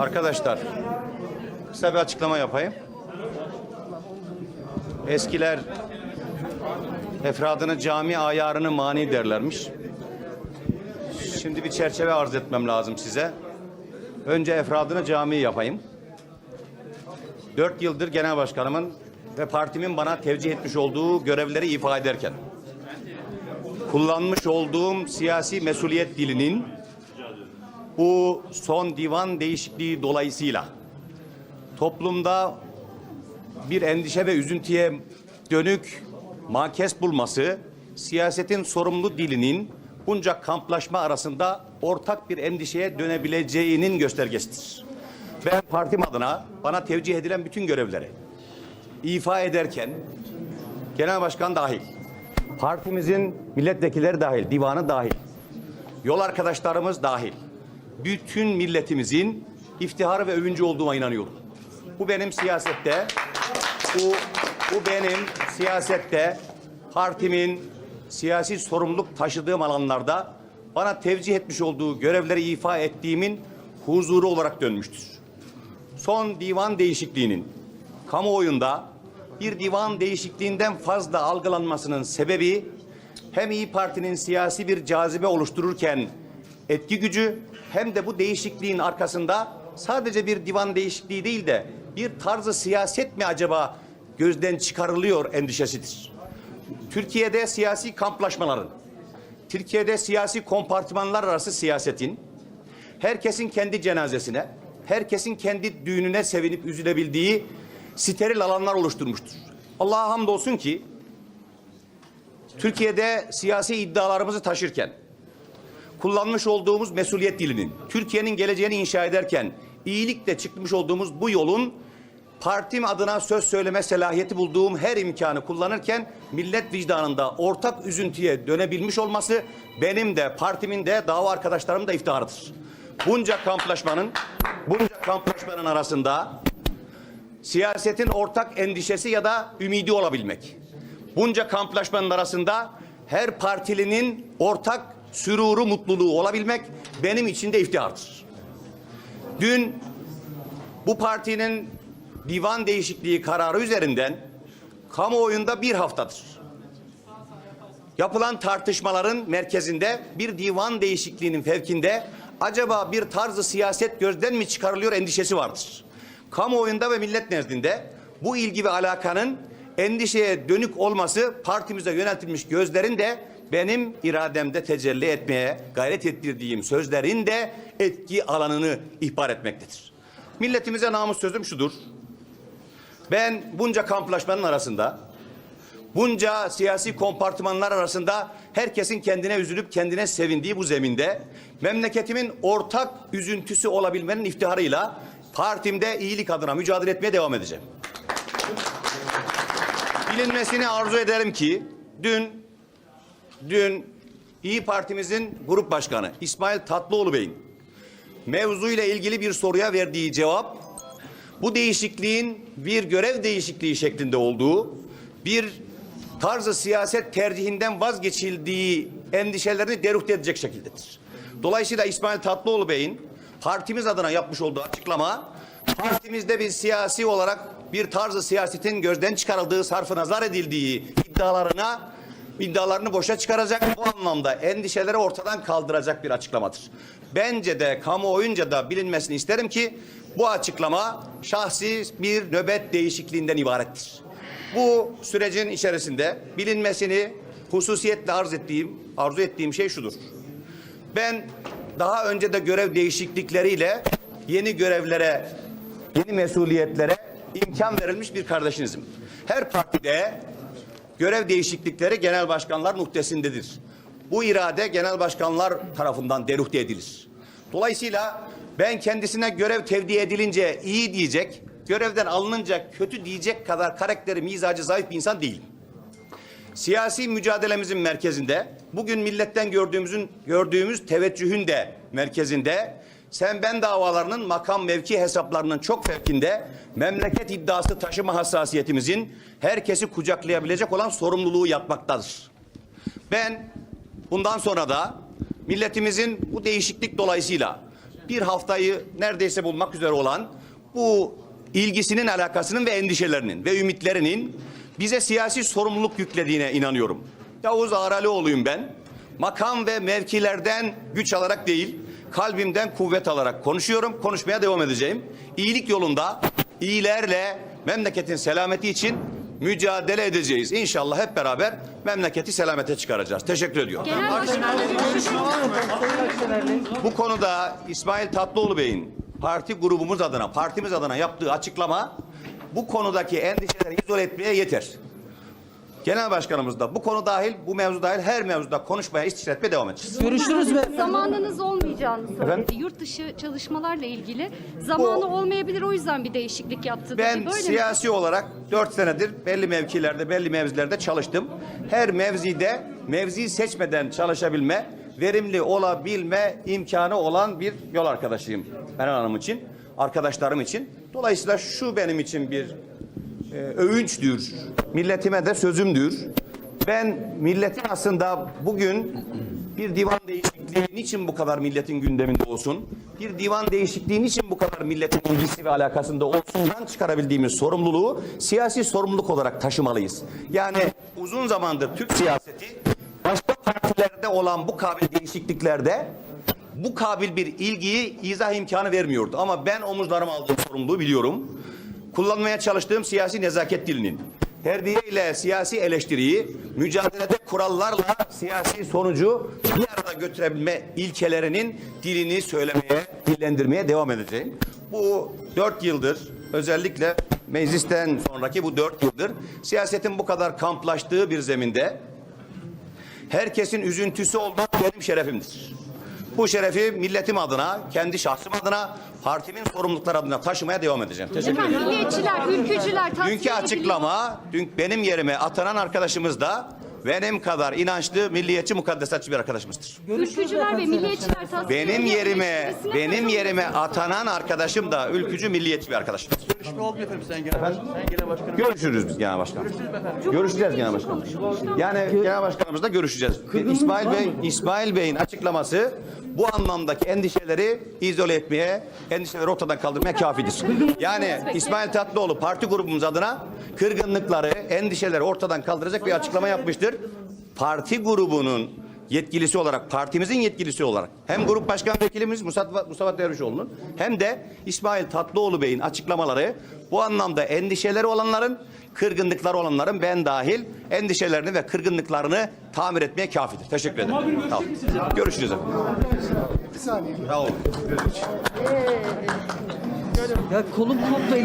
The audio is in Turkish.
Arkadaşlar kısa bir açıklama yapayım. Eskiler efradını cami ayarını mani derlermiş. Şimdi bir çerçeve arz etmem lazım size. Önce efradını cami yapayım. Dört yıldır genel başkanımın ve partimin bana tevcih etmiş olduğu görevleri ifade ederken kullanmış olduğum siyasi mesuliyet dilinin bu son divan değişikliği dolayısıyla toplumda bir endişe ve üzüntüye dönük makes bulması siyasetin sorumlu dilinin bunca kamplaşma arasında ortak bir endişeye dönebileceğinin göstergesidir. Ben partim adına bana tevcih edilen bütün görevleri ifa ederken genel başkan dahil, partimizin milletvekilleri dahil, divanı dahil, yol arkadaşlarımız dahil, bütün milletimizin iftiharı ve övüncü olduğuma inanıyorum. Bu benim siyasette, bu, bu benim siyasette partimin siyasi sorumluluk taşıdığım alanlarda bana tevcih etmiş olduğu görevleri ifa ettiğimin huzuru olarak dönmüştür. Son divan değişikliğinin kamuoyunda bir divan değişikliğinden fazla algılanmasının sebebi hem İyi Parti'nin siyasi bir cazibe oluştururken etki gücü hem de bu değişikliğin arkasında sadece bir divan değişikliği değil de bir tarzı siyaset mi acaba gözden çıkarılıyor endişesidir. Türkiye'de siyasi kamplaşmaların, Türkiye'de siyasi kompartımanlar arası siyasetin, herkesin kendi cenazesine, herkesin kendi düğününe sevinip üzülebildiği steril alanlar oluşturmuştur. Allah'a hamdolsun ki Türkiye'de siyasi iddialarımızı taşırken kullanmış olduğumuz mesuliyet dilinin, Türkiye'nin geleceğini inşa ederken iyilikle çıkmış olduğumuz bu yolun partim adına söz söyleme selahiyeti bulduğum her imkanı kullanırken millet vicdanında ortak üzüntüye dönebilmiş olması benim de partimin de dava arkadaşlarım da iftiharıdır. Bunca kamplaşmanın bunca kamplaşmanın arasında siyasetin ortak endişesi ya da ümidi olabilmek. Bunca kamplaşmanın arasında her partilinin ortak süruru, mutluluğu olabilmek benim için de iftihardır. Dün bu partinin divan değişikliği kararı üzerinden kamuoyunda bir haftadır. Yapılan tartışmaların merkezinde bir divan değişikliğinin fevkinde acaba bir tarzı siyaset gözden mi çıkarılıyor endişesi vardır. Kamuoyunda ve millet nezdinde bu ilgi ve alakanın endişeye dönük olması partimize yöneltilmiş gözlerin de benim irademde tecelli etmeye gayret ettirdiğim sözlerin de etki alanını ihbar etmektedir. Milletimize namus sözüm şudur. Ben bunca kamplaşmanın arasında, bunca siyasi kompartımanlar arasında herkesin kendine üzülüp kendine sevindiği bu zeminde memleketimin ortak üzüntüsü olabilmenin iftiharıyla partimde iyilik adına mücadele etmeye devam edeceğim. Bilinmesini arzu ederim ki dün dün İyi Partimizin grup başkanı İsmail Tatlıoğlu Bey'in mevzuyla ilgili bir soruya verdiği cevap bu değişikliğin bir görev değişikliği şeklinde olduğu, bir tarzı siyaset tercihinden vazgeçildiği endişelerini deruhte edecek şekildedir. Dolayısıyla İsmail Tatlıoğlu Bey'in partimiz adına yapmış olduğu açıklama partimizde bir siyasi olarak bir tarzı siyasetin gözden çıkarıldığı, sarfı nazar edildiği iddialarına iddialarını boşa çıkaracak bu anlamda endişeleri ortadan kaldıracak bir açıklamadır. Bence de kamuoyunca da bilinmesini isterim ki bu açıklama şahsi bir nöbet değişikliğinden ibarettir. Bu sürecin içerisinde bilinmesini hususiyetle arz ettiğim, arzu ettiğim şey şudur. Ben daha önce de görev değişiklikleriyle yeni görevlere, yeni mesuliyetlere imkan verilmiş bir kardeşinizim. Her partide görev değişiklikleri genel başkanlar muhtesindedir. Bu irade genel başkanlar tarafından deruhte edilir. Dolayısıyla ben kendisine görev tevdi edilince iyi diyecek, görevden alınınca kötü diyecek kadar karakteri, mizacı zayıf bir insan değilim. Siyasi mücadelemizin merkezinde, bugün milletten gördüğümüzün gördüğümüz teveccühün de merkezinde, sen ben davalarının makam mevki hesaplarının çok fevkinde memleket iddiası taşıma hassasiyetimizin herkesi kucaklayabilecek olan sorumluluğu yatmaktadır. Ben bundan sonra da milletimizin bu değişiklik dolayısıyla bir haftayı neredeyse bulmak üzere olan bu ilgisinin, alakasının ve endişelerinin ve ümitlerinin bize siyasi sorumluluk yüklediğine inanıyorum. Yavuz Ağralıoğlu'yum ben. Makam ve mevkilerden güç alarak değil, kalbimden kuvvet alarak konuşuyorum, konuşmaya devam edeceğim. İyilik yolunda, iyilerle memleketin selameti için mücadele edeceğiz. İnşallah hep beraber memleketi selamete çıkaracağız. Teşekkür ediyorum. Bu konuda İsmail Tatlıoğlu Bey'in parti grubumuz adına, partimiz adına yaptığı açıklama bu konudaki endişeleri izole etmeye yeter. Genel başkanımız da bu konu dahil, bu mevzu dahil her mevzuda konuşmaya, istişare etmeye devam edeceğiz. Görüştünüz mü? zamanınız olmayacağını söyledi. Efendim? Yurt dışı çalışmalarla ilgili zamanı Bu- olmayabilir o yüzden bir değişiklik yaptı dedi. Ben Böyle mi? siyasi olarak dört senedir belli mevkilerde, belli mevzilerde çalıştım. Her mevzide mevzi seçmeden çalışabilme, verimli olabilme imkanı olan bir yol arkadaşıyım. Meral Hanım için, arkadaşlarım için. Dolayısıyla şu benim için bir e, övünçtür. Milletime de sözümdür. Ben milletin aslında bugün bir divan değişikliği niçin bu kadar milletin gündeminde olsun? Bir divan değişikliği niçin bu kadar milletin ilgisi ve alakasında olsundan çıkarabildiğimiz sorumluluğu siyasi sorumluluk olarak taşımalıyız. Yani uzun zamandır Türk siyaseti başka partilerde olan bu kabil değişikliklerde bu kabil bir ilgiyi izah imkanı vermiyordu. Ama ben omuzlarıma aldığım sorumluluğu biliyorum. Kullanmaya çalıştığım siyasi nezaket dilinin, terbiyeyle siyasi eleştiriyi, mücadelede kurallarla siyasi sonucu bir arada götürebilme ilkelerinin dilini söylemeye, dillendirmeye devam edeceğim. Bu dört yıldır özellikle meclisten sonraki bu dört yıldır siyasetin bu kadar kamplaştığı bir zeminde herkesin üzüntüsü olmak benim şerefimdir. Bu şerefi milletim adına, kendi şahsım adına, partimin sorumlulukları adına taşımaya devam edeceğim. Teşekkür ederim. Milliyetçiler, ülkücüler, tasfiye Dünkü ediliyor. açıklama, dün benim yerime atanan arkadaşımız da benim kadar inançlı, milliyetçi, mukaddesatçı bir arkadaşımızdır. Ülkücüler ve milliyetçiler tasfiye Benim yerime, benim yerime atanan arkadaşım da ülkücü, milliyetçi bir arkadaşımız. Görüşme oldu efendim Sayın Genel Başkanım. Sayın Genel Başkanım. Görüşürüz biz genel başkan. Görüşeceğiz genel başkan. Yani genel başkanımızla görüşeceğiz. İsmail Bey, İsmail Bey'in açıklaması bu anlamdaki endişeleri izole etmeye, endişeleri ortadan kaldırmaya kafidir. Yani İsmail Tatlıoğlu parti grubumuz adına kırgınlıkları, endişeleri ortadan kaldıracak bir açıklama yapmıştır. Parti grubunun yetkilisi olarak, partimizin yetkilisi olarak hem grup başkan vekilimiz Mustafa, Mustafa Dervişoğlu'nun hem de İsmail Tatlıoğlu Bey'in açıklamaları bu anlamda endişeleri olanların, kırgınlıkları olanların ben dahil endişelerini ve kırgınlıklarını tamir etmeye kafidir. Teşekkür ederim. Olun. Görüşürüz efendim. Sağ olun. Ya kolum komple